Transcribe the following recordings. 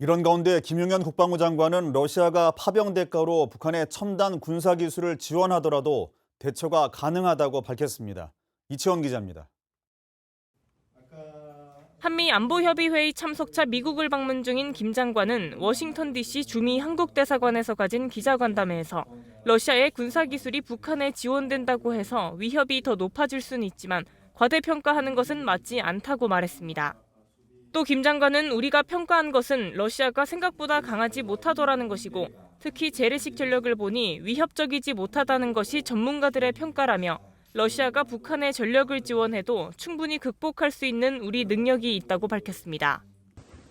이런 가운데 김용현 국방부 장관은 러시아가 파병 대가로 북한의 첨단 군사 기술을 지원하더라도 대처가 가능하다고 밝혔습니다. 이채원 기자입니다. 한미 안보협의회의 참석차 미국을 방문 중인 김 장관은 워싱턴 DC 주미 한국대사관에서 가진 기자간담회에서 러시아의 군사 기술이 북한에 지원된다고 해서 위협이 더 높아질 수는 있지만 과대평가하는 것은 맞지 않다고 말했습니다. 또 김 장관은 우리가 평가한 것은 러시아가 생각보다 강하지 못하더라는 것이고 특히 재래식 전력을 보니 위협적이지 못하다는 것이 전문가들의 평가라며 러시아가 북한의 전력을 지원해도 충분히 극복할 수 있는 우리 능력이 있다고 밝혔습니다.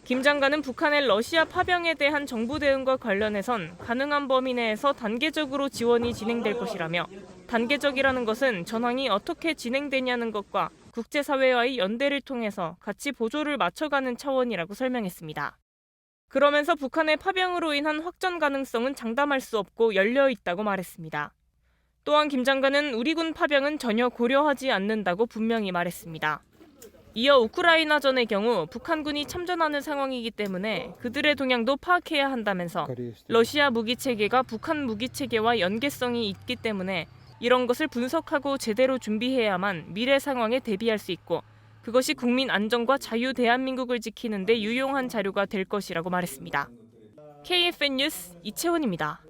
김 장관은 북한의 러시아 파병에 대한 정부 대응과 관련해선 가능한 범위 내에서 단계적으로 지원이 진행될 것이라며 단계적이라는 것은 전황이 어떻게 진행되냐는 것과 국제사회와의 연대를 통해서 같이 보조를 맞춰가는 차원이라고 설명했습니다. 그러면서 북한의 파병으로 인한 확전 가능성은 장담할 수 없고 열려 있다고 말했습니다. 또한 김 장관은 우리 군 파병은 전혀 고려하지 않는다고 분명히 말했습니다. 이어 우크라이나전의 경우 북한군이 참전하는 상황이기 때문에 그들의 동향도 파악해야 한다면서 러시아 무기 체계가 북한 무기 체계와 연계성이 있기 때문에 이런 것을 분석하고 제대로 준비해야만 미래 상황에 대비할 수 있고 그것이 국민 안전과 자유 대한민국을 지키는 데 유용한 자료가 될 것이라고 말했습니다. KFN 뉴스 이채원입니다.